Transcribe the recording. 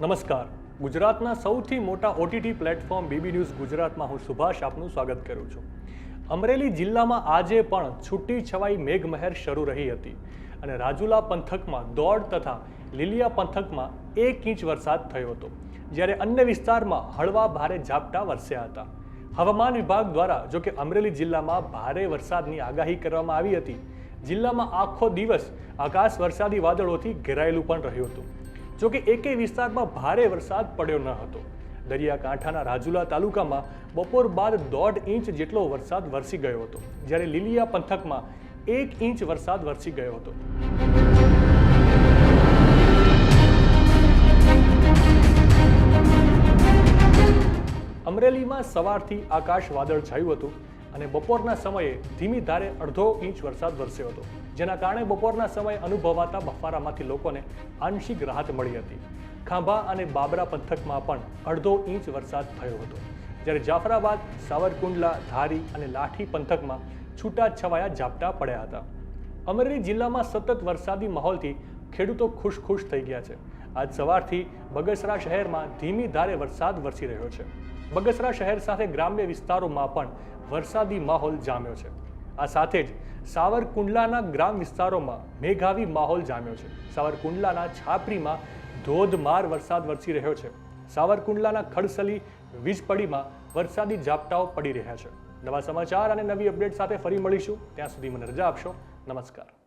નમસ્કાર. ગુજરાતના સૌથી મોટા ઓટીટી પ્લેટફોર્મ બીબી ન્યૂઝ ગુજરાતમાં હું સુભાષ આપનું સ્વાગત કરું છું. અમરેલી જિલ્લામાં આજે પણ છૂટી છવાઈ મેઘમહેર શરૂ રહી હતી અને રાજુલા પંથકમાં દોડ તથા લીલિયા પંથકમાં એક ઇંચ વરસાદ થયો હતો. જ્યારે અન્ય વિસ્તારમાં હળવા ભારે ઝાપટા વરસ્યા હતા. હવામાન વિભાગ દ્વારા જો કે અમરેલી જિલ્લામાં ભારે વરસાદની આગાહી કરવામાં આવી હતી. જિલ્લામાં આખો દિવસ આકાશ વરસાદી વાદળોથી ઘેરાયેલું પણ રહ્યું હતું. જો કે એકેય વિસ્તારમાં ભારે વરસાદ પડ્યો ન હતો. દરિયાકાંઠાના રાજુલા તાલુકામાં બપોર બાદ દોઢ ઇંચ જેટલો વરસાદ વરસી ગયો હતો, જ્યારે લીલિયા પંથકમાં એક ઇંચ વરસાદ વરસી ગયો હતો. અમરેલીમાં સવારથી આકાશ વાદળ છાયું હતું. અને બપોરના સમયે ધીમી ધારે અડધો ઇંચ વરસાદ વરસ્યો હતો, જેના કારણે બપોરના સમયે અનુભવાતા બફારામાંથી લોકોને આંશિક રાહત મળી હતી. ખાંભા અને બાબરા પંથકમાં પણ અડધો ઇંચ વરસાદ થયો હતો. જ્યારે જાફરાબાદ, સાવરકુંડલા, ધારી અને લાઠી પંથકમાં છૂટા છવાયા ઝાપટા પડ્યા હતા. અમરેલી જિલ્લામાં સતત વરસાદી માહોલથી ખેડૂતો ખુશ ખુશ થઈ ગયા છે. આજ સવારથી બગસરા શહેરમાં ધીમી ધારે વરસાદ વરસી રહ્યો છે. બગસરા શહેર સાથે ગ્રામ્ય વિસ્તારોમાં પણ વરસાદી માહોલ જામ્યો છે. આ સાથે જ સાવરકુંડલાના ગ્રામ વિસ્તારોમાં મેઘાવી માહોલ જામ્યો છે. સાવરકુંડલાના છાપરીમાં ધોધમાર વરસાદ વરસી રહ્યો છે. સાવરકુંડલાના ખડસલી વીજપડીમાં વરસાદી ઝાપટાઓ પડી રહ્યા છે. નવા સમાચાર અને નવી અપડેટ સાથે ફરી મળીશું. ત્યાં સુધી મને રજા આપશો. નમસ્કાર.